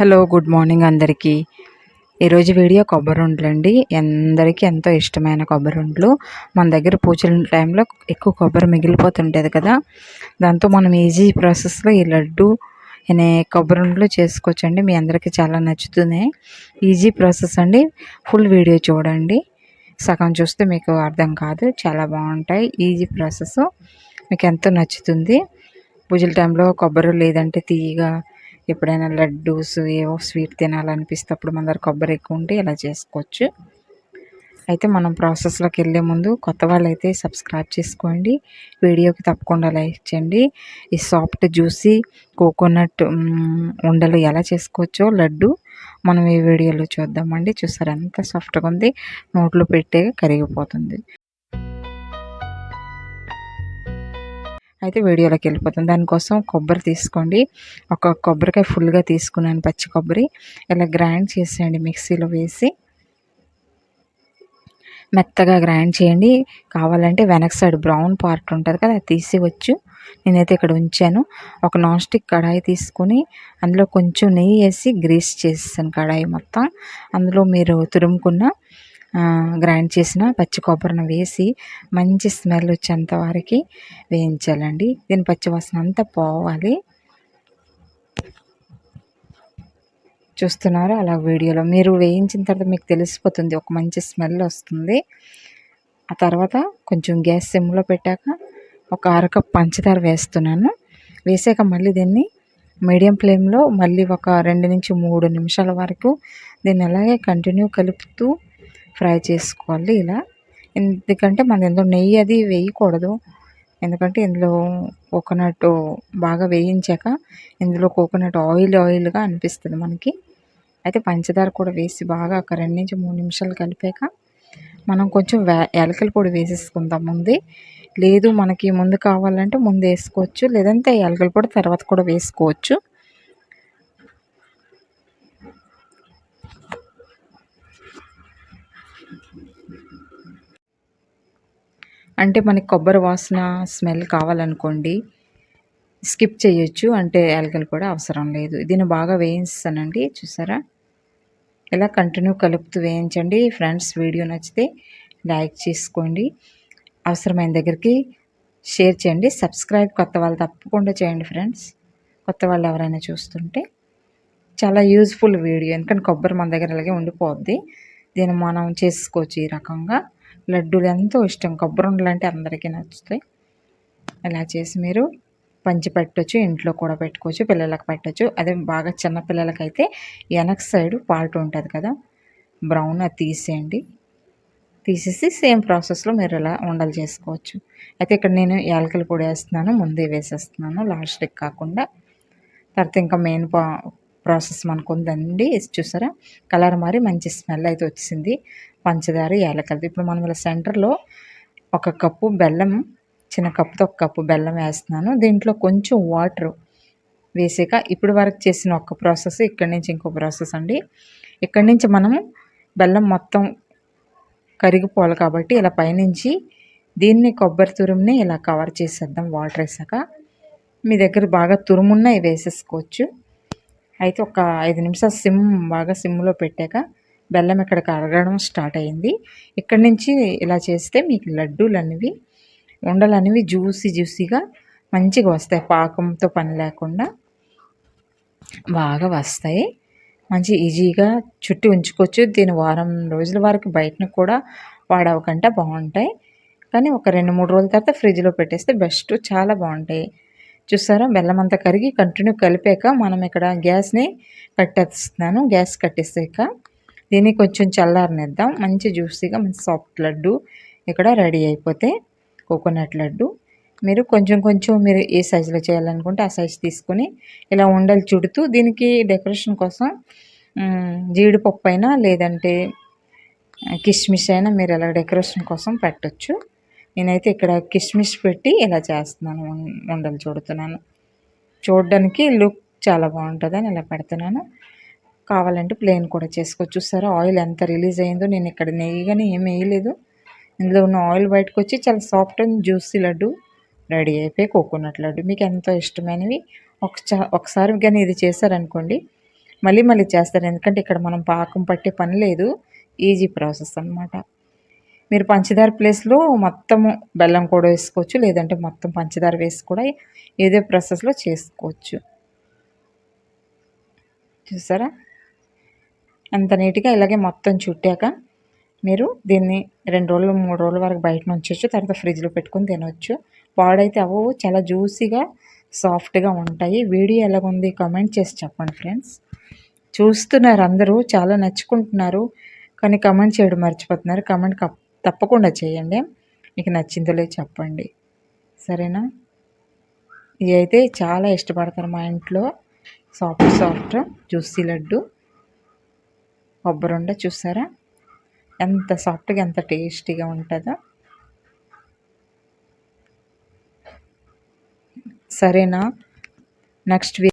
Hello good morning అందరికీ. ఈరోజు video కొబ్బరి ఉండలండి అందరికీ ఎంతో ఇష్టమైన కొబ్బరి ఉండలు మన దగ్గర పూజల టైంలో ఎక్కువ కొబ్బరి మిగిలిపోతుంటుంది కదా. దాంతో మనం ఈజీ ప్రాసెస్లో ఈ లడ్డు అనే కొబ్బరి ఉండలు చేసుకోవచ్చండి. మీ అందరికీ చాలా నచ్చుతుంది ఈజీ ప్రాసెస్ అండి. ఫుల్ వీడియో చూడండి. సగం చూస్తే మీకు అర్థం కాదు. చాలా బాగుంటాయి. Easy process. మీకు ఎంతో నచ్చుతుంది. పూజల టైంలో కొబ్బరి లేదంటే తీయగా ఎప్పుడైనా లడ్డూస్ ఏవో స్వీట్ తినాలనిపిస్తే అప్పుడు మన దగ్గర కొబ్బరి ఎక్కువ ఉంటే ఇలా చేసుకోవచ్చు. అయితే మనం ప్రాసెస్లోకి వెళ్ళే ముందు కొత్త వాళ్ళు అయితే సబ్స్క్రైబ్ చేసుకోండి. వీడియోకి తప్పకుండా లైక్ చేయండి. ఈ సాఫ్ట్ జ్యూసీ కోకోనట్ ఉండలు ఎలా చేసుకోవచ్చో లడ్డు మనం ఈ వీడియోలో చూద్దామండి. చూసారు ఎంత సాఫ్ట్గా ఉంది. నోట్లో పెట్టే కరిగిపోతుంది. అయితే వీడియోలోకి వెళ్ళిపోతుంది దానికోసం కొబ్బరి తీసుకోండి. ఒక కొబ్బరికాయ ఫుల్గా తీసుకున్నాను పచ్చి కొబ్బరి. ఇలా గ్రైండ్ చేసేయండి మిక్సీలో వేసి. మెత్తగా గ్రైండ్ చేయండి. కావాలంటే వెనక్ సైడ్ బ్రౌన్ పార్ట్ ఉంటుంది కదా అది తీసివచ్చు. నేనైతే ఇక్కడ ఉంచాను. ఒక నాన్ స్టిక్ కడాయి తీసుకొని అందులో కొంచెం నెయ్యి వేసి గ్రీస్ చేసేసాను కడాయి మొత్తం. అందులో మీరు తురుముకున్న గ్రైండ్ చేసిన పచ్చి కొబ్బరిని వేసి మంచి స్మెల్ వచ్చేంత వరకు వేయించాలండి. దీని పచ్చివాసన అంతా పోవాలి. చూస్తున్నారు? అలా వీడియోలో మీరు వేయించిన తర్వాత మీకు తెలిసిపోతుంది ఒక మంచి స్మెల్ వస్తుంది. ఆ తర్వాత కొంచెం గ్యాస్ సిమ్లో పెట్టాక ఒక అరకప్ పంచదార వేస్తున్నాను. వేసాక మళ్ళీ దీన్ని మీడియం ఫ్లేమ్లో మళ్ళీ ఒక రెండు నుంచి మూడు నిమిషాల వరకు దీన్ని అలాగే కంటిన్యూ కలుపుతూ ఫ్రై చేసుకోవాలి ఇలా. ఎందుకంటే మన ఇందులో నెయ్యి అది వేయకూడదు. ఎందుకంటే ఇందులో కోకోనట్ బాగా వేయించాక ఇందులో కోకోనట్ ఆయిల్ ఆయిల్గా అనిపిస్తుంది మనకి. అయితే పంచదార కూడా వేసి బాగా ఒక రెండు నుంచి మూడు నిమిషాలు కలిపాక మనం కొంచెం వే యాలకల పొడి వేసేసుకుందాం ముందే. లేదు మనకి ముందు కావాలంటే ముందు వేసుకోవచ్చు. లేదంటే యాలకల పొడి తర్వాత కూడా వేసుకోవచ్చు. అంటే మనకి కొబ్బరి వాసన స్మెల్ కావాలనుకోండి స్కిప్ చేయొచ్చు. అంటే యాలకలు కూడా అవసరం లేదు. దీన్ని బాగా వేయిస్తానండి చూసారా? ఇలా కంటిన్యూ కలుపుతూ వేయించండి. ఫ్రెండ్స్ వీడియో నచ్చితే లైక్ చేసుకోండి. అవసరమైన దగ్గరికి షేర్ చేయండి. సబ్స్క్రైబ్ కొత్త వాళ్ళు తప్పకుండా చేయండి ఫ్రెండ్స్. కొత్త వాళ్ళు ఎవరైనా చూస్తుంటే చాలా యూజ్ఫుల్ వీడియో. ఎందుకంటే కొబ్బరి మన దగ్గర అలాగే ఉండిపోద్ది. దీన్ని మనం చేసుకోవచ్చు ఈ రకంగా. లడ్డూలు ఎంతో ఇష్టం. కొబ్బరి ఉండలు అంటే అందరికీ నచ్చుతాయి. ఇలా చేసి మీరు పంచి పెట్టచ్చు ఇంట్లో కూడా పెట్టుకోవచ్చు పిల్లలకు పెట్టచ్చు. అదే బాగా చిన్న పిల్లలకైతే వెనక్ సైడ్ పార్ట్ ఉంటుంది కదా బ్రౌన్ అది తీసేయండి. తీసేసి సేమ్ ప్రాసెస్లో మీరు ఇలా ఉండలు చేసుకోవచ్చు. అయితే ఇక్కడ నేను యాలకల పొడి వేస్తున్నాను ముందే వేసేస్తున్నాను లాస్ట్కి కాకుండా తర్వాత ఇంకా మెయిన్ పా ప్రాసెస్ మనకు ఉందండి. చూసారా? కలర్ మరి మంచి స్మెల్ అయితే వచ్చింది. పంచదార ఏలకలది ఇప్పుడు మనం ఇలా సెంటర్లో ఒక కప్పు బెల్లం చిన్న కప్పుతో ఒక కప్పు బెల్లం వేస్తున్నాను. దీంట్లో కొంచెం వాటర్ వేసాక ఇప్పుడు వరకు చేసిన ఒక ప్రాసెస్ ఇక్కడి నుంచి ఇంకో ప్రాసెస్ అండి. ఇక్కడి నుంచి మనము బెల్లం మొత్తం కరిగిపోవాలి కాబట్టి ఇలా పైనుంచి దీన్ని కొబ్బరి తురుముని ఇలా కవర్ చేసేద్దాం. వాటర్ వేసాక మీ దగ్గర బాగా తురుమున్న వేసేసుకోవచ్చు. అయితే ఒక ఐదు నిమిషాలు సిమ్ బాగా సిమ్లో పెట్టాక బెల్లం ఇక్కడ కరగడం స్టార్ట్ అయింది. ఇక్కడి నుంచి ఇలా చేస్తే మీకు లడ్డూలు అనేవి ఉండలు అనేవి జ్యూసీ జ్యూసీగా మంచిగా వస్తాయి. పాకంతో పని లేకుండా బాగా వస్తాయి. మంచి ఈజీగా చుట్టి ఉంచుకోవచ్చు. దీని వారం రోజుల వరకు బయటను కూడా వాడవకంటే బాగుంటాయి. కానీ ఒక రెండు మూడు రోజుల తర్వాత ఫ్రిడ్జ్లో పెట్టేస్తే బెస్ట్. చాలా బాగుంటాయి. చూసారా? బెల్లం అంతా కరిగి కంటిన్యూ కలిపాక మనం ఇక్కడ గ్యాస్ని కట్టేస్తున్నాను. గ్యాస్ కట్టేసాక దీన్ని కొంచెం చల్లారనిద్దాం. మంచి జ్యూసీగా మంచి సాఫ్ట్ లడ్డు ఇక్కడ రెడీ అయిపోతే కోకోనట్ లడ్డు. మీరు కొంచెం కొంచెం మీరు ఏ సైజులో చేయాలనుకుంటే ఆ సైజు తీసుకొని ఇలా ఉండలు చుడుతూ దీనికి డెకరేషన్ కోసం జీడిపప్పు అయినా లేదంటే కిస్మిస్ అయినా మీరు ఇలా డెకరేషన్ కోసం పెట్టచ్చు. నేనైతే ఇక్కడ కిస్మిస్ పెట్టి ఇలా చేస్తున్నాను ఉండలు చూడుతున్నాను. చూడడానికి లుక్ చాలా బాగుంటుందని ఇలా పెడుతున్నాను. కావాలంటే ప్లేన్ కూడా చేసుకోవచ్చు. చూసారా ఆయిల్ ఎంత రిలీజ్ అయిందో నేను ఇక్కడ నెయ్యి కానీ ఏం వేయలేదు. ఇందులో ఉన్న ఆయిల్ బయటకు వచ్చి చాలా soft and juicy laddu ready అయిపోయి కోకోనట్ లడ్డు. మీకు ఎంతో ఇష్టమైనవి. ఒక ఒకసారి కానీ ఇది చేశారనుకోండి మళ్ళీ మళ్ళీ చేస్తారు. ఎందుకంటే ఇక్కడ మనం పాకం పట్టే పని లేదు. ఈజీ ప్రాసెస్ అనమాట మీరు పంచదార ప్లేస్లో మొత్తము బెల్లం కూడా వేసుకోవచ్చు లేదంటే మొత్తం పంచదార వేసి కూడా ఏదో ప్రాసెస్లో చేసుకోవచ్చు. చూసారా? అంత నీట్గా ఇలాగే మొత్తం చుట్టాక మీరు దీన్ని రెండు రోజులు మూడు రోజుల వరకు బయట ఉంచవచ్చు తర్వాత ఫ్రిడ్జ్లో పెట్టుకొని తినవచ్చు పాడైతే అవో చాలా జ్యూసీగా సాఫ్ట్గా ఉంటాయి. వీడియో ఎలాగుంది కామెంట్ చేసి చెప్పండి ఫ్రెండ్స్. చూస్తున్నారు అందరూ చాలా నచ్చుకుంటున్నారు కానీ కమెంట్ చేయడం మర్చిపోతున్నారు. కమెంట్ తప్పకుండా చేయండి. మీకు నచ్చిందో చెప్పండి. సరేనా? ఇది అయితే చాలా ఇష్టపడతారు మా ఇంట్లో. సాఫ్ట్ సాఫ్ట్ జ్యూసీ లడ్డు కొబ్బరి ఉండ చూసారా? ఎంత సాఫ్ట్గా ఎంత టేస్టీగా ఉంటుందో. సరేనా? Next week